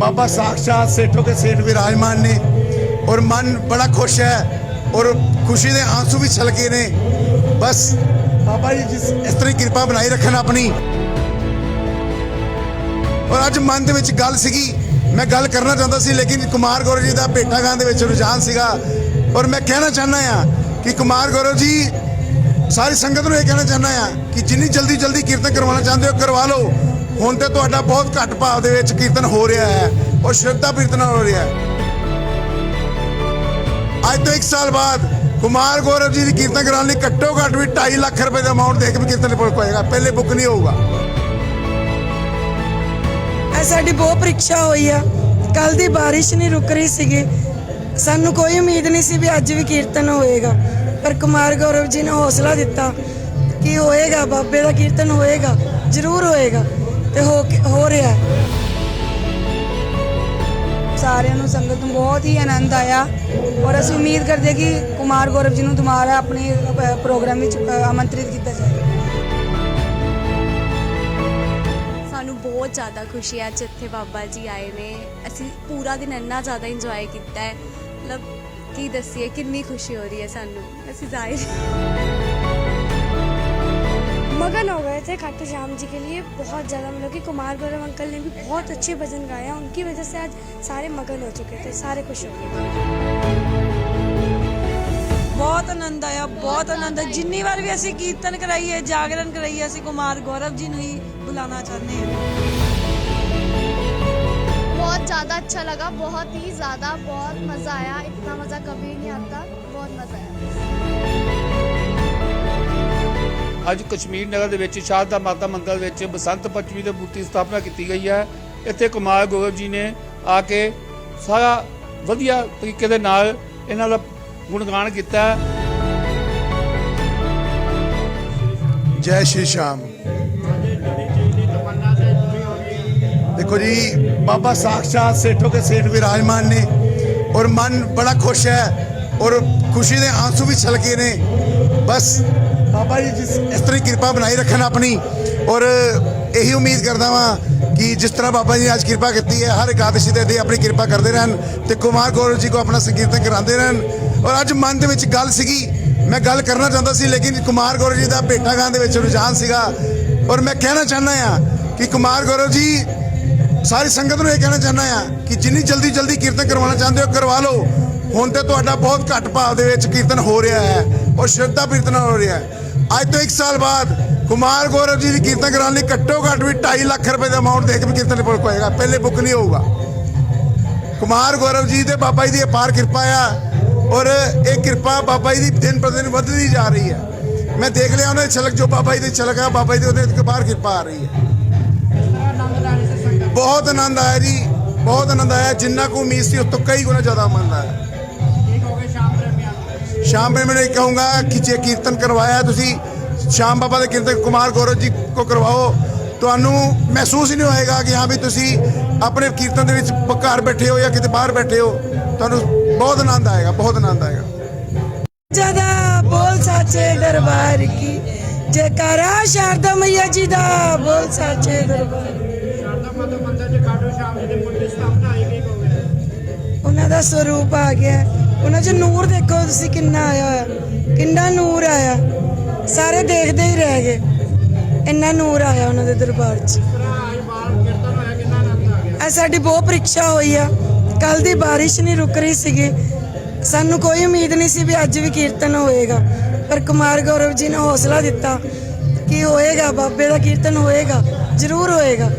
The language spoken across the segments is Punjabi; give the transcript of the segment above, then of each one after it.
ਬਾਬਾ ਸਾਖਸ਼ਾਤ ਸੇਠੋ ਕੇ ਸੇਠ ਵਿਰਾਜਮਾਨ ਨੇ। ਔਰ ਮਨ ਬੜਾ ਖੁਸ਼ ਹੈ ਔਰ ਖੁਸ਼ੀ ਦੇ ਆਂਸੂ ਵੀ ਛਲਕੇ ਨੇ। ਬਸ ਬਾਬਾ ਜੀ ਜਿਸ ਇਸ ਤਰ੍ਹਾਂ ਹੀ ਕਿਰਪਾ ਬਣਾਈ ਰੱਖਣ ਆਪਣੀ। ਔਰ ਅੱਜ ਮਨ ਦੇ ਵਿੱਚ ਗੱਲ ਸੀਗੀ। ਮੈਂ ਗੱਲ ਕਰਨਾ ਚਾਹੁੰਦਾ ਸੀ, ਲੇਕਿਨ ਕੁਮਾਰ ਗੌਰਵ ਜੀ ਦਾ ਭੇਟਾ ਗਾਣ ਦੇ ਵਿੱਚ ਰੁਝਾਨ ਸੀਗਾ। ਔਰ ਮੈਂ ਕਹਿਣਾ ਚਾਹੁੰਦਾ ਆ ਕਿ ਕੁਮਾਰ ਗੌਰਵ ਜੀ, ਸਾਰੀ ਸੰਗਤ ਨੂੰ ਇਹ ਕਹਿਣਾ ਚਾਹੁੰਦਾ ਆ ਕਿ ਜਿੰਨੀ ਜਲਦੀ ਜਲਦੀ ਕੀਰਤਨ ਕਰਵਾਉਣਾ ਚਾਹੁੰਦੇ ਹੋ, ਕਰਵਾ ਲਓ। ਹੁਣ ਤੇ ਤੁਹਾਡਾ ਬਹੁਤ ਘੱਟ ਭਾਵ ਦੇ ਵਿੱਚ ਕੀਰਤਨ ਹੋ ਰਿਹਾ ਹੈ। ਔਰ ਸ਼ਰਧਾ ਪ੍ਰੀਤ ਨਾਲ ਹੋ ਰਿਹਾ ਹੈ। ਅੱਜ ਤੋਂ 1 ਸਾਲ ਬਾਅਦ ਕੁਮਾਰ ਗੌਰਵ ਜੀ ਦੀ ਕੀਰਤਨ ਕਰਾਉਣ ਲਈ ਘੱਟੋ ਘੱਟ ਵੀ 2.5 ਲੱਖ ਰੁਪਏ ਦਾ ਅਮਾਉਂਟ ਦੇ ਕੇ ਵੀ ਕੀਰਤਨ ਬੁੱਕ ਹੋਏਗਾ ਪਹਿਲੇ ਬੁੱਕ ਨਹੀਂ ਹੋਊਗਾ। ਸਾਡੀ ਬਹੁਤ ਪ੍ਰੀਖਿਆ ਹੋਈ ਆ। ਕੱਲ ਦੀ ਬਾਰਿਸ਼ ਨਹੀਂ ਰੁਕ ਰਹੀ ਸੀਗੀ। ਸਾਨੂੰ ਕੋਈ ਉਮੀਦ ਨਹੀਂ ਸੀ ਵੀ ਅੱਜ ਵੀ ਕੀਰਤਨ ਹੋਏਗਾ। ਪਰ ਕੁਮਾਰ ਗੌਰਵ ਜੀ ਨੇ ਹੌਸਲਾ ਦਿੱਤਾ ਕਿ ਹੋਏਗਾ, ਬਾਬੇ ਦਾ ਕੀਰਤਨ ਹੋਏਗਾ, ਜ਼ਰੂਰ ਹੋਏਗਾ। ਤੇ ਹੋ ਕੇ- ਹੋ ਰਿਹਾ ਹੈ। ਸਾਰਿਆਂ ਨੂੰ ਸੰਗਤ ਨੂੰ ਬਹੁਤ ਹੀ ਆਨੰਦ ਆਇਆ। ਔਰ ਅਸੀਂ ਉਮੀਦ ਕਰਦੇ ਹਾਂ ਕਿ ਕੁਮਾਰ ਗੌਰਵ ਜੀ ਨੂੰ ਦੁਬਾਰਾ ਆਪਣੇ ਅ, ਪ੍ਰੋਗਰਾਮ ਵਿੱਚ ਅ, ਆਮੰਤਰਿਤ ਕੀਤਾ ਜਾਏ। ਸਾਨੂੰ ਬਹੁਤ ਜ਼ਿਆਦਾ ਖੁਸ਼ੀ ਹੈ ਅੱਜ ਇੱਥੇ ਬਾਬਾ ਜੀ ਆਏ ਨੇ। ਅਸੀਂ ਪੂਰਾ ਦਿਨ ਇੰਨਾ ਜ਼ਿਆਦਾ ਇੰਜੋਏ ਕੀਤਾ ਹੈ। ਮਤਲਬ ਕੀ ਦੱਸੀਏ ਕਿੰਨੀ ਖੁਸ਼ੀ ਹੋ ਰਹੀ ਹੈ ਸਾਨੂੰ। ਅਸੀਂ ਜ਼ਾਹਿਰ मगन हो गए थे खाटू श्याम जी के लिए बहुत ज़्यादा मतलब कि कुमार गौरव अंकल ने भी बहुत अच्छे भजन गाया उनकी वजह से आज सारे मगन हो चुके थे सारे खुश हो गए ਬਹੁਤ ਆਨੰਦ ਆਇਆ ਬਹੁਤ ਆਨੰਦ ਆਇਆ। ਜਿੰਨੀ ਵਾਰ ਵੀ ਅਸੀਂ ਕੀਰਤਨ ਕਰਾਈਏ ਜਾਗਰਣ ਕਰਾਈਏ ਅਸੀਂ ਕੁਮਾਰ ਗੌਰਵ ਜੀ ਨੂੰ ਹੀ ਬੁਲਾਉਣਾ ਚਾਹੁੰਦੇ ਹਾਂ बहुत ज़्यादा अच्छा लगा बहुत ही ज़्यादा बहुत मज़ा आया इतना मज़ा कभी नहीं आता बहुत मज़ा आया ਅੱਜ ਕਸ਼ਮੀਰ ਨਗਰ ਦੇ ਵਿੱਚ ਸ਼ਾਰਦਾ ਮਾਤਾ ਮੰਦਿਰ ਵਿੱਚ ਬਸੰਤ ਪੰਚਮੀ ਦੀ ਮੂਰਤੀ ਸਥਾਪਨਾ ਕੀਤੀ ਗਈ ਹੈ। ਇੱਥੇ ਕੁਮਾਰ ਗੌਰਵ ਜੀ ਨੇ ਆ ਕੇ ਸਾਰਾ ਵਧੀਆ ਤਰੀਕੇ ਦੇ ਨਾਲ ਇਹਨਾਂ ਦਾ ਗੁਣਗਾਨ ਕੀਤਾ ਜੈ ਸ਼੍ਰੀ ਸ਼ਾਮ। ਦੇਖੋ ਜੀ, ਬਾਬਾ ਸਾਖਸ਼ਾਤ ਸੇਠੋ ਕੇ ਸੇਠ ਵਿਰਾਜਮਾਨ ਨੇ ਔਰ ਮਨ ਬੜਾ ਖੁਸ਼ ਹੈ ਔਰ ਖੁਸ਼ੀ ਦੇ ਆਂਸੂ ਵੀ ਛਲਕੇ ਨੇ। ਬਸ ਬਾਬਾ ਜੀ, ਜਿਸ ਇਸ ਤਰ੍ਹਾਂ ਹੀ ਕਿਰਪਾ ਬਣਾਈ ਰੱਖਣ ਆਪਣੀ। ਔਰ ਇਹੀ ਉਮੀਦ ਕਰਦਾ ਵਾਂ ਕਿ ਜਿਸ ਤਰ੍ਹਾਂ ਬਾਬਾ ਜੀ ਨੇ ਅੱਜ ਕਿਰਪਾ ਕੀਤੀ ਹੈ, ਹਰ ਇਕਾਦਸ਼ੀ ਦੇ ਦੇ ਆਪਣੀ ਕਿਰਪਾ ਕਰਦੇ ਰਹਿਣ ਤੇ ਕੁਮਾਰ ਗੌਰਵ ਜੀ ਕੋ ਆਪਣਾ ਸੰਕੀਰਤਨ ਕਰਾਉਂਦੇ ਰਹਿਣ। ਔਰ ਅੱਜ ਮਨ ਦੇ ਵਿੱਚ ਗੱਲ ਸੀਗੀ, ਮੈਂ ਗੱਲ ਕਰਨਾ ਚਾਹੁੰਦਾ ਸੀ, ਲੇਕਿਨ ਕੁਮਾਰ ਗੌਰਵ ਜੀ ਦਾ ਭੇਟਾ ਗਾਂ ਦੇ ਵਿੱਚ ਰੁਝਾਨ ਸੀਗਾ। ਔਰ ਮੈਂ ਕਹਿਣਾ ਚਾਹੁੰਦਾ ਆ ਕਿ ਕੁਮਾਰ ਗੌਰਵ ਜੀ, ਸਾਰੀ ਸੰਗਤ ਨੂੰ ਇਹ ਕਹਿਣਾ ਚਾਹੁੰਦਾ ਆ ਕਿ ਜਿੰਨੀ ਜਲਦੀ ਜਲਦੀ ਕੀਰਤਨ ਕਰਵਾਉਣਾ ਚਾਹੁੰਦੇ ਹੋ, ਕਰਵਾ ਲਓ। ਹੁਣ ਤੇ ਤੁਹਾਡਾ ਬਹੁਤ ਘੱਟ ਭਾਵ ਦੇ ਵਿੱਚ ਕੀਰਤਨ ਹੋ ਰਿਹਾ ਹੈ, ਔਰ ਸ਼ਰਧਾ ਪ੍ਰੀਤ ਹੋ ਰਿਹਾ ਹੈ। ਅੱਜ ਤੋਂ 1 ਸਾਲ ਬਾਅਦ ਕੁਮਾਰ ਗੌਰਵ ਜੀ ਦੀ ਕੀਰਤਨ ਕਰਾਉਣ ਲਈ ਘੱਟੋ ਘੱਟ ਵੀ 2.5 ਲੱਖ ਰੁਪਏ ਦਾ ਅਮਾਉਂਟ ਦੇ ਕੇ ਵੀ ਕੀਰਤਨ ਬੁੱਕ ਹੋਏਗਾ। ਪਹਿਲੇ ਬੁੱਕ ਨਹੀਂ ਹੋਊਗਾ। ਕੁਮਾਰ ਗੌਰਵ ਜੀ ਤੇ ਬਾਬਾ ਜੀ ਦੀ ਅਪਾਰ ਕਿਰਪਾ ਆ ਔਰ ਇਹ ਕਿਰਪਾ ਬਾਬਾ ਜੀ ਦੀ ਦਿਨ ਪਰ ਦਿਨ ਵੱਧਦੀ ਜਾ ਰਹੀ ਹੈ। ਮੈਂ ਦੇਖ ਲਿਆ ਉਹਨਾਂ ਦੀ ਛਲਕ, ਜੋ ਬਾਬਾ ਜੀ ਦੀ ਛਲਕ ਆ, ਬਾਬਾ ਜੀ ਦੀ ਉਹਦੇ ਤੇ ਬਾਹਰ ਕਿਰਪਾ ਆ ਰਹੀ ਹੈ। ਬਹੁਤ ਆਨੰਦ ਆਇਆ ਜੀ, ਬਹੁਤ ਆਨੰਦ ਆਇਆ। ਜਿੰਨਾ ਕੁ ਉਮੀਦ ਸੀ, ਉਸ ਤੋਂ ਕਈ ਗੁਣਾ ਜ਼ਿਆਦਾ ਆਨੰਦ ਆਇਆ। ਸ਼ਾਮ ਨੂੰ ਇਹ ਕਹੂੰਗਾ ਕਿ ਜੇ ਕੀਰਤਨ ਕਰਵਾਇਆ ਤੁਸੀਂ ਸ਼ਾਮ ਬਾਬਾ ਦੇ ਕੀਰਤਨ ਕੁਮਾਰ ਗੌਰਵ ਜੀ ਕੋ ਕਰਵਾਓ ਤੁਹਾਨੂੰ ਮਹਿਸੂਸ ਹੀ ਨਹੀਂ ਹੋਏਗਾ ਕਿ ਹਾਂ ਵੀ ਤੁਸੀਂ ਆਪਣੇ ਕੀਰਤਨ ਦੇ ਵਿੱਚ ਘਰ ਬੈਠੇ ਹੋ ਜਾਂ ਕਿਤੇ ਬਾਹਰ ਬੈਠੇ ਹੋ। ਤੁਹਾਨੂੰ ਬਹੁਤ ਆਨੰਦ ਆਏਗਾ ਬਹੁਤ ਆਨੰਦ ਆਏਗਾ। ਜਦਾ ਬੋਲ ਸਾਚੇ ਦਰਬਾਰ ਕੀ ਜੈਕਾਰਾ ਸ਼ਾਰਦਾ ਮਈਆ ਜੀ ਦਾ ਬੋਲ ਸਾਚੇ ਦਰਬਾਰ ਉਹਨਾਂ ਦਾ ਸਰੂਪ ਆ ਗਿਆ। ਉਹਨਾਂ 'ਚ ਨੂਰ ਦੇਖੋ ਤੁਸੀਂ ਕਿੰਨਾ ਆਇਆ ਹੋਇਆ। ਕਿੰਨਾ ਨੂਰ ਆਇਆ। ਸਾਰੇ ਦੇਖਦੇ ਹੀ ਰਹਿ ਗਏ। ਇੰਨਾ ਨੂਰ ਆਇਆ ਉਹਨਾਂ ਦੇ ਦਰਬਾਰ 'ਚ। ਇਹ ਸਾਡੀ ਬਹੁਤ ਪ੍ਰੀਖਿਆ ਹੋਈ ਆ। ਕੱਲ ਦੀ ਬਾਰਿਸ਼ ਨਹੀਂ ਰੁਕ ਰਹੀ ਸੀਗੀ। ਸਾਨੂੰ ਕੋਈ ਉਮੀਦ ਨਹੀਂ ਸੀ ਵੀ ਅੱਜ ਵੀ ਕੀਰਤਨ ਹੋਏਗਾ। ਪਰ ਕੁਮਾਰ ਗੌਰਵ ਜੀ ਨੇ ਹੌਸਲਾ ਦਿੱਤਾ ਕਿ ਹੋਏਗਾ, ਬਾਬੇ ਦਾ ਕੀਰਤਨ ਹੋਏਗਾ, ਜ਼ਰੂਰ ਹੋਏਗਾ।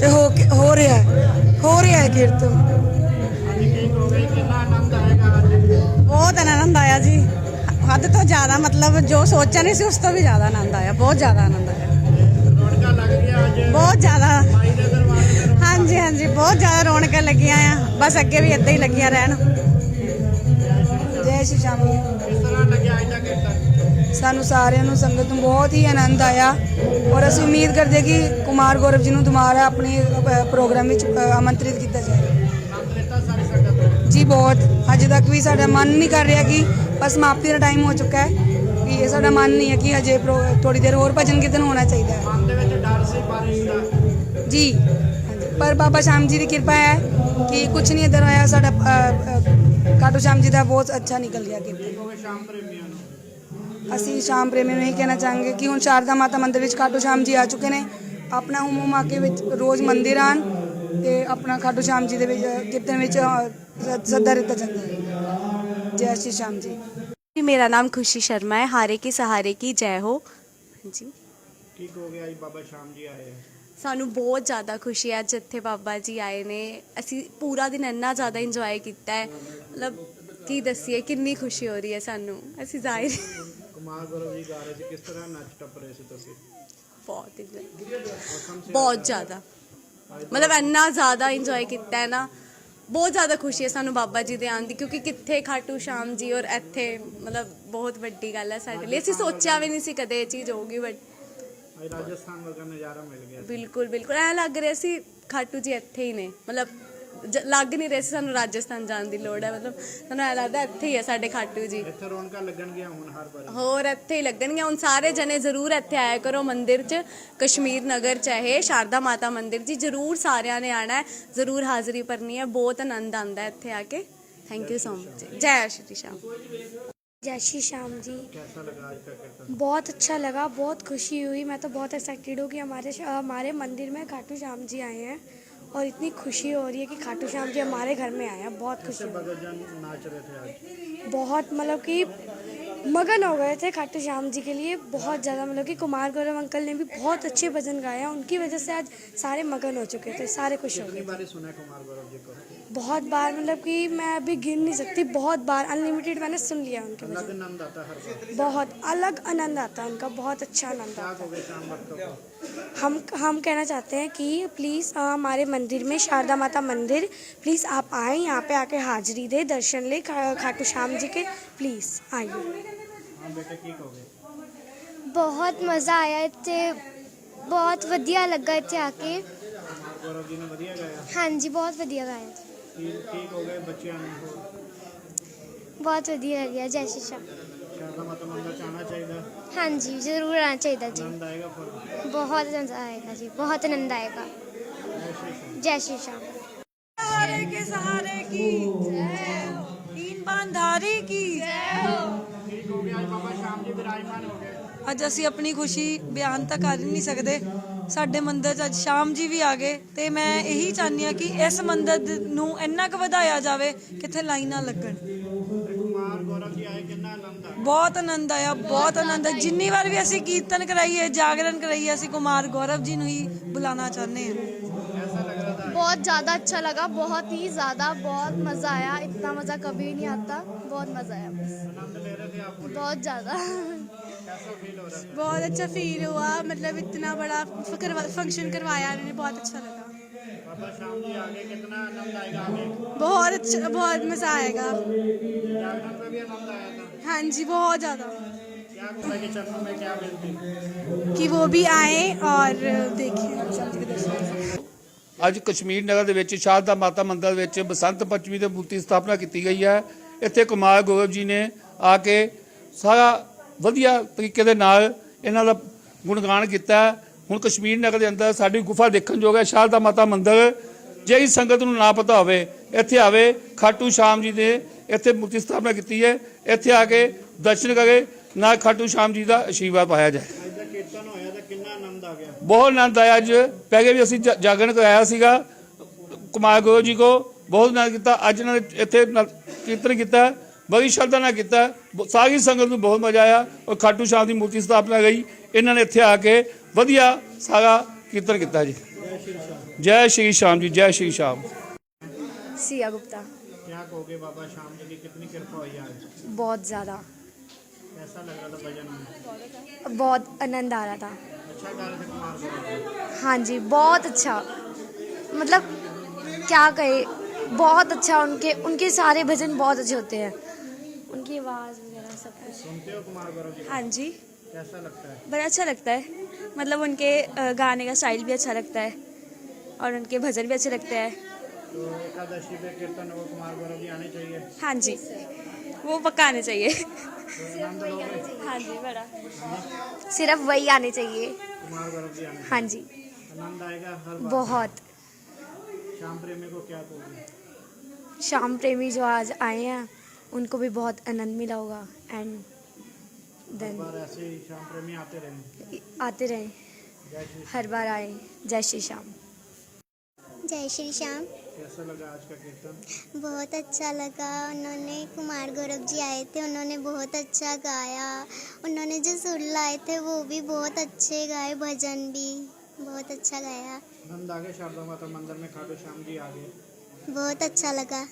ਤੇ ਹੋ ਕੇ- ਹੋ ਰਿਹਾ ਹੋ ਰਿਹਾ ਹੈ ਕੀਰਤਨ। ਬਹੁਤ ਆਨੰਦ ਆਇਆ ਜੀ। ਹੱਦ ਤੋਂ ਜ਼ਿਆਦਾ ਮਤਲਬ ਜੋ ਸੋਚਿਆ ਨਹੀਂ ਸੀ ਉਸ ਤੋਂ ਵੀ ਜ਼ਿਆਦਾ ਆਨੰਦ ਆਇਆ ਬਹੁਤ ਜ਼ਿਆਦਾ ਆਨੰਦ ਆਇਆ। ਬਹੁਤ ਜ਼ਿਆਦਾ। ਹਾਂਜੀ ਹਾਂਜੀ ਬਹੁਤ ਜ਼ਿਆਦਾ ਰੌਣਕਾਂ ਲੱਗੀਆਂ ਆ। ਬਸ ਅੱਗੇ ਵੀ ਇਦਾਂ ਹੀ ਲੱਗੀਆਂ ਰਹਿਣ। ਜੈ ਸ਼੍ਰੀ ਸ਼ਾਮ। ਸਾਨੂੰ ਸਾਰਿਆਂ ਨੂੰ ਸੰਗਤ ਨੂੰ ਬਹੁਤ ਹੀ ਆਨੰਦ ਆਇਆ। ਔਰ ਅਸੀਂ ਉਮੀਦ ਕਰਦੇ ਕਿ ਕੁਮਾਰ ਗੌਰਵ ਜੀ ਨੂੰ ਦੁਬਾਰਾ ਆਪਣੇ ਪ੍ਰੋਗਰਾਮ ਵਿੱਚ ਆਮੰਤਰਿਤ ਕੀਤਾ ਜਾਏ। ਜੀ ਬਹੁਤ। ਹਜੇ ਤੱਕ ਵੀ ਸਾਡਾ ਮਨ ਨਹੀਂ ਕਰ ਰਿਹਾ ਕਿ ਬਸ ਸਮਾਪਤੀ ਦਾ ਟਾਈਮ ਹੋ ਚੁੱਕਾ ਹੈ ਕਿ ਇਹ ਸਾਡਾ ਮਨ ਨਹੀਂ ਹੈ ਕਿ ਹਜੇ ਥੋੜੀ ਦੇਰ ਹੋਰ ਭਜਨ ਕੀਰਤਨ ਹੋਣਾ ਚਾਹੀਦਾ ਹੈ। ਮਨ ਦੇ ਵਿੱਚ ਡਰ ਸੀ ਬਾਰਿਸ਼ ਦਾ। ਜੀ ਪਰ ਬਾਬਾ ਸ਼ਾਮ ਜੀ ਦੀ ਕਿਰਪਾ ਹੈ ਕਿ ਕੁਝ ਨਹੀਂ ਇਧਰ ਹੋਇਆ ਸਾਡਾ ਖਾਟੂ ਸ਼ਾਮ ਜੀ ਦਾ ਬਹੁਤ ਅੱਛਾ ਨਿਕਲ ਗਿਆ ਕੀਰਤਨ। ਅਸੀਂ ਸ਼ਾਮ ਪ੍ਰੇਮੀ ਨੂੰ ਇਹ ਕਹਿਣਾ ਚਾਹਾਂਗੇ ਕਿ ਹੁਣ ਸ਼ਾਰਦਾ ਮਾਤਾ ਮੰਦਿਰ ਵਿੱਚ ਖਾਟੂ ਸ਼ਾਮ ਜੀ ਆ ਚੁੱਕੇ ਨੇ। ਆਪਣਾ ਹੁਮ ਹੁਮਾ ਕੇ ਵਿੱਚ ਰੋਜ਼ ਮੰਦਿਰ ਆਣ ਤੇ ਆਪਣਾ ਖਾਟੂ ਸ਼ਾਮ ਜੀ ਦੇ ਵਿੱਚ ਕੀਰਤਨ ਵਿੱਚ ਅ, ਸ- ਸੱਦਾ ਦਿੱਤਾ ਜਾਂਦਾ ਹੈ ਜੈ ਸ਼੍ਰੀ ਸ਼ਾਮ ਜੀ जी, मेरा नाम खुशी शर्मा है हारे के सहारे की जय हो जी ਕੀ ਕਹੋਗੇ ਅੱਜ ਬਾਬਾ ਸ਼ਾਮ ਜੀ ਆਏ ਹੈ ਸਾਨੂੰ ਬਹੁਤ ਜ਼ਿਆਦਾ ਖੁਸ਼ੀ ਹੈ ਅੱਜ ਇੱਥੇ ਬਾਬਾ ਜੀ ਆਏ ਨੇ ਅਸੀਂ ਪੂਰਾ ਦਿਨ ਇੰਨਾ ਜ਼ਿਆਦਾ ਇੰਜੋਏ ਕੀਤਾ ਹੈ ਮਤਲਬ ਕੀ ਦੱਸੀਏ ਕਿੰਨੀ ਖੁਸ਼ੀ ਹੋ ਰਹੀ ਹੈ ਸਾਨੂੰ ਅਸੀਂ ਜ਼ਾਹਿਰ ਕੁਮਾਰ ਗੁਰੂ ਜੀ ਗਾ ਰਹੇ ਸੀ ਕਿਸ ਤਰ੍ਹਾਂ ਨੱਚ ਟੱਪ ਰਹੇ ਸੀ ਤੁਸੀਂ ਬਹੁਤ enjoy- ਬਹੁਤ ਜ਼ਿਆਦਾ ਮਤਲਬ ਇੰਨਾ ਜ਼ਿਆਦਾ ਇੰਜੋਏ ਕੀਤਾ ਹੈ ਨਾ ਬਹੁਤ ਜ਼ਿਆਦਾ ਖੁਸ਼ੀ ਹੈ ਸਾਨੂੰ ਬਾਬਾ ਜੀ ਦੇ ਆਉਣ ਦੀ ਕਿਉਂਕਿ ਕਿੱਥੇ ਖਾਟੂ ਸ਼ਾਮ ਜੀ ਔਰ ਇੱਥੇ ਮਤਲਬ ਬਹੁਤ ਵੱਡੀ ਗੱਲ ਹੈ ਸਾਡੇ ਲਈ। ਅਸੀਂ ਸੋਚਿਆ ਵੀ ਨਹੀਂ ਸੀ ਕਦੇ ਇਹ ਚੀਜ਼ ਹੋਊਗੀ ਬਟ ਰਾਜਸਥਾਨ ਵਰਗਾ ਨਜ਼ਾਰਾ ਮਿਲ ਗਿਆ। ਬਿਲਕੁਲ ਬਿਲਕੁਲ। ਐ ਲੱਗ ਰਿਹਾ ਸੀ ਖਾਟੂ ਜੀ ਇੱਥੇ ਹੀ ਨੇ। ਮਤਲਬ ਜ- ਲੱਗ ਨਹੀਂ ਰਿਹਾ ਸੀ ਸਾਨੂੰ ਰਾਜਸਥਾਨ ਜਾਣ ਦੀ ਲੋੜ ਹੈ ਮਤਲਬ ਸਾਨੂੰ ਐ ਲੱਗਦਾ ਇੱਥੇ ਹੀ ਹੈ ਸਾਡੇ ਖਾਟੂ ਜੀ ਇੱਥੇ ਰੌਣਕਾਂ ਲੱਗਣਗੀਆਂ ਹੁਣ ਹਰ ਵਾਰੀ ਹੋਰ ਇੱਥੇ ਹੀ ਲੱਗਣਗੇ ਹੁਣ ਸਾਰੇ ਜਣੇ ਜ਼ਰੂਰ ਇੱਥੇ ਆਇਆ ਕਰੋ ਮੰਦਿਰ 'ਚ ਕਸ਼ਮੀਰ ਨਗਰ ਚਾਹੇ ਸ਼ਾਰਦਾ ਮਾਤਾ ਮੰਦਿਰ ਜੀ ਜ਼ਰੂਰ ਸਾਰਿਆਂ ਨੇ ਆਣਾ ਹੈ ਜ਼ਰੂਰ ਹਾਜ਼ਰੀ ਭਰਨੀ ਹੈ ਬਹੁਤ ਆਨੰਦ ਆਉਂਦਾ ਹੈ ਇੱਥੇ ਆ ਕੇ ਥੈਂਕ ਯੂ ਸੋ ਮਚ ਜੈ ਸ਼੍ਰੀ ਸ਼ਾਮ जय श्री श्याम जी कैसा लगा आज का कीर्तन बहुत अच्छा लगा बहुत खुशी हुई मैं तो बहुत एक्साइटेड हूँ कि हमारे हमारे मंदिर में खाटू श्याम जी आए हैं और इतनी खुशी हो रही है कि खाटू श्याम जी हमारे घर में आए हैं। बहुत खुशी हो रही नाच रहे थे आज। बहुत मतलब कि मगन हो गए थे खाटू श्याम जी के लिए। बहुत ज़्यादा मतलब कि कुमार गौरव अंकल ने भी बहुत अच्छे भजन गाए हैं। उनकी वजह से आज सारे मगन हो चुके थे सारे खुश हो गए बहुत बार मतलब कि मैं अभी गिन नहीं सकती बहुत बार अनलिमिटेड मैंने सुन लिया उनके अलग भजन आनंद आता है हर बार बहुत अलग आनंद आता है उनका बहुत अच्छा आनंद क्या आता है कहोगे शाम भक्तों को हम हम कहना चाहते हैं कि प्लीज़ हमारे मंदिर में शारदा माता मंदिर प्लीज़ आप आएँ यहाँ पे आके हाजिरी दे दर्शन ले खा- खाटू श्याम जी के प्लीज़ आइए हाँ बेटे की कहोगे ਬਹੁਤ ਮਜ਼ਾ ਆਇਆ ਇੱਥੇ ਬਹੁਤ ਵਧੀਆ ਲੱਗਾ ਇੱਥੇ ਆ ਕੇ ਕੁਮਾਰ ਗੌਰਵ ਜੀ ਨੇ ਵਧੀਆ ਗਾਇਆ ਹਾਂਜੀ ਬਹੁਤ ਵਧੀਆ ਗਾਇਆ ਕੀ ਕੀ ਕਹੋਗੇ ਬੱਚਿਆਂ ਨੂੰ ਹੋਰ ਬਹੁਤ ਵਧੀਆ ਲੱਗਿਆ ਜੈ ਸ਼੍ਰੀ ਸ਼ਾਮ ਸ਼ਾਰਦਾ ਮਾਤਾ ਮੰਦਰ ਚ ਆਉਣਾ ਚਾਹੀਦਾ ਹਾਂਜੀ ਜ਼ਰੂਰ ਆਉਣਾ ਚਾਹੀਦਾ ਜੀ ਆਨੰਦ ਆਏਗਾ ਫਿਰ ਬਹੁਤ ਆਨੰਦ ਆਏਗਾ ਜੀ ਬਹੁਤ ਆਨੰਦ ਆਏਗਾ जय श्री ਜੈ श्याम ਸ਼੍ਰੀ ਸ਼ਾਮ सहारे के सहारे की तीन बांधारी की ਕੀ ਕਹੋਗੇ ਅੱਜ ਬਾਬਾ ਸ਼ਾਮ ਜੀ ਵਿਰਾਜਮਾਨ ਹੋ ਗਏ ਅੱਜ ਅਸੀਂ ਆਪਣੀ ਖੁਸ਼ੀ ਬਿਆਨ ਤਾਂ ਕਰ ਨਹੀਂ ਸਕਦੇ। ਸਾਡੇ ਮੰਦਿਰ ਅੱਜ ਸ਼ਾਮ ਜੀ ਵੀ ਆ ਗਏ ਤੇ ਮੈਂ ਇਹੀ ਚਾਹੁੰਦੀ ਆ ਕਿ ਇਸ ਮੰਦਿਰ ਨੂੰ ਇੰਨਾ ਕੁ ਵਧਾਇਆ ਜਾਵੇ ਕਿੱਥੇ ਲਾਈਨਾਂ ਲੱਗਣ। ਬਹੁਤ ਆਨੰਦ ਆਇਆ, ਬਹੁਤ ਆਨੰਦ ਆ ਜਿੰਨੀ ਵਾਰ ਵੀ ਅਸੀਂ ਕੀਰਤਨ ਕਰਾਈਏ, ਜਾਗਰਣ ਕਰਾਈਏ, ਅਸੀਂ ਕੁਮਾਰ ਗੌਰਵ ਜੀ ਨੂੰ ਹੀ ਬੁਲਾਉਣਾ ਚਾਹੁੰਦੇ ਹਾਂ। बहुत ज़्यादा अच्छा लगा, बहुत ही ज़्यादा, बहुत मज़ा आया। इतना मज़ा कभी नहीं आता, बहुत मज़ा आया बस। बहुत ज़्यादा। बहुत अच्छा फील हुआ मतलब इतना बड़ा फ़ंक्शन करवाया उन्होंने बहुत अच्छा लगा। बहुत अच्छा बहुत मज़ा आएगा। हाँ जी, बहुत ज़्यादा। कि वो भी आए और देखें। ਅੱਜ ਕਸ਼ਮੀਰ ਨਗਰ ਦੇ ਵਿੱਚ ਸ਼ਾਰਦਾ ਮਾਤਾ ਮੰਦਿਰ ਵਿੱਚ ਬਸੰਤ ਪੰਚਮੀ ਦੇ ਮੂਰਤੀ ਸਥਾਪਨਾ ਕੀਤੀ ਗਈ ਹੈ। ਇੱਥੇ ਕੁਮਾਰ ਗੌਰਵ ਜੀ ਨੇ ਆ ਕੇ ਸਾਰਾ ਵਧੀਆ ਤਰੀਕੇ ਦੇ ਨਾਲ ਇਹਨਾਂ ਦਾ ਗੁਣਗਾਨ ਕੀਤਾ ਹੁਣ ਕਸ਼ਮੀਰ ਨਗਰ ਦੇ ਅੰਦਰ ਸਾਡੀ ਗੁਫਾ ਦੇਖਣ ਯੋਗ ਹੈ। ਸ਼ਾਰਦਾ ਮਾਤਾ ਮੰਦਿਰ ਜਿਹੜੀ ਸੰਗਤ ਨੂੰ ਨਾ ਪਤਾ ਹੋਵੇ, ਇੱਥੇ ਆਵੇ, ਖਾਟੂ ਸ਼ਾਮ ਜੀ ਦੇ ਇੱਥੇ ਮੂਰਤੀ ਸਥਾਪਨਾ ਕੀਤੀ ਹੈ। ਇੱਥੇ ਆ ਕੇ ਦਰਸ਼ਨ ਕਰੇ, ਨਾਲ ਖਾਟੂ ਸ਼ਾਮ ਜੀ ਦਾ ਆਸ਼ੀਰਵਾਦ ਪਾਇਆ ਜਾਏ। ਅੱਜ ਦਾ ਕੀਰਤਨ ਹੋਇਆ ਤਾਂ ਕਿੰਨਾ ਆਨੰਦ ਆ ਗਿਆ ਬਹੁਤ ਆਨੰਦ ਆਇਆ ਅੱਜ ਪਹਿਲੇ ਵੀ ਅਸੀਂ ਜਾ- ਜਾਗਰਣ ਕਰਾਇਆ ਸੀਗਾ ਕੁਮਾਰ ਗੁਰੂ ਜੀ ਕੋ ਬਹੁਤ ਆਨੰਦ ਕੀਤਾ ਅੱਜ ਇਹਨਾਂ ਨੇ ਇੱਥੇ ਨ- ਕੀਰਤਨ ਕੀਤਾ ਬੜੀ ਸ਼ਰਧਾ ਨਾਲ ਕੀਤਾ ਬ- ਸਾਰੀ ਸੰਗਤ ਨੂੰ ਬਹੁਤ ਮਜ਼ਾ ਆਇਆ ਔਰ ਖਾਟੂ ਸ਼ਾਮ ਦੀ ਮੂਰਤੀ ਸਥਾਪਨਾ ਗਈ ਇਹਨਾਂ ਨੇ ਇੱਥੇ ਆ ਕੇ ਵਧੀਆ ਸਾਰਾ ਕੀਰਤਨ ਕੀਤਾ ਜੀ ਜੈ ਸ਼੍ਰੀ ਸ਼ਾਮ ਜੀ ਜੈ ਸ਼੍ਰੀ ਸ਼ਾਮ सिया गुप्ता क्या कहोगे बाबा शाम जी की कितनी कृपा हुई आज बहुत ज़्यादा कैसा लग रहा था भजन में बहुत आनंद आ रहा था हाँ जी बहुत अच्छा। मतलब क्या कहे बहुत अच्छा उनके उनके सारे भजन बहुत अच्छे होते हैं। उनकी आवाज़ वगैरह सब कुछ। सुनते हो कुमार गौरव जी? हाँ जी। कैसा लगता है? बड़ा अच्छा लगता है। मतलब उनके गाने का स्टाइल भी अच्छा लगता है। और उनके भजन भी अच्छे लगते हैं। तो एकादशी पे कीर्तन कुमार गौरव जी आने चाहिए। हाँ जी। वो पक्का आने चाहिए। तो आनंद लोगे हाँ जी बड़ा। सिर्फ़ वही आने चाहिए। आने हाँ जी। आनंद आएगा हर बार बहुत। श्याम प्रेमी को क्या कहोगे शाम प्रेमी जो आज आए हैं उनको भी बहुत आनंद मिला होगा। एंड देन बार ऐसे श्याम प्रेमी आते रहे। आते रहे। हर बार आए। जय श्री श्याम। जय श्री श्याम कैसा लगा आज का कीर्तन बहुत अच्छा लगा उन्होंने कुमार गौरव जी आए थे उन्होंने बहुत अच्छा गाया उन्होंने जो सुर लाए थे वो भी बहुत अच्छे गाए भजन भी बहुत अच्छा गाया नंद आगे शारदा माता मंदिर में खाटू श्याम जी आ गए बहुत अच्छा लगा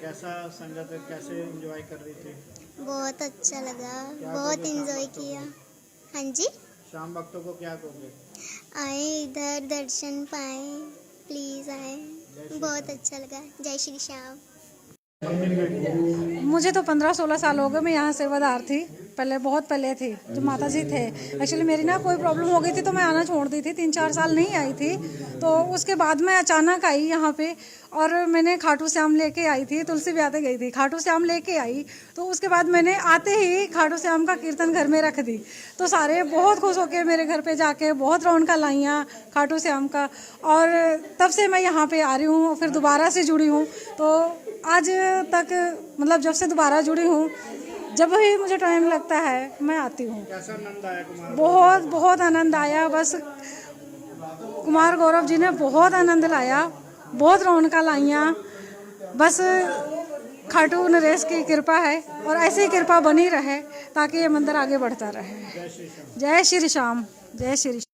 कैसा संगत कैसे एंजॉय कर रही थी बहुत अच्छा लगा क्या बहुत कहोगे शाम इंजॉय भक्तों किया को? हाँ जी शाम भक्तों को क्या कहोगे आए इधर दर्शन पाए प्लीज़ आए बहुत अच्छा लगा जय श्री श्याम मुझे तो पंद्रह सोलह साल हो गए मैं यहाँ सेवादार थी पहले, बहुत पहले थी जो माता जी थे। एक्चुअली मेरी ना कोई प्रॉब्लम हो गई थी तो मैं आना छोड़ दी थी। तीन चार साल नहीं आई थी। तो उसके बाद मैं अचानक आई यहाँ पे और मैंने खाटू श्याम लेके आई थी, तुलसी ब्याते गई थी। खाटू श्याम लेके आई तो उसके बाद मैंने आते ही खाटू श्याम का कीर्तन घर में रख दी। तो सारे बहुत खुश होके मेरे घर पे जाके बहुत रौनका लाइयाँ खाटू श्याम का। और तब से मैं यहाँ पे आ रही हूँ, फिर दोबारा से जुड़ी हूँ। तो आज तक मतलब जब से दोबारा जुड़ी हूँ जब भी मुझे टाइम लगता है मैं आती हूँ। बहुत बहुत आनंद आया। बस कुमार गौरव जी ने बहुत आनंद लाया। बहुत रौनक लाइया बस खाटू नरेश की कृपा है और ऐसी कृपा बनी रहे ताकि ये मंदिर आगे बढ़ता रहे। जय श्री श्याम। जय श्री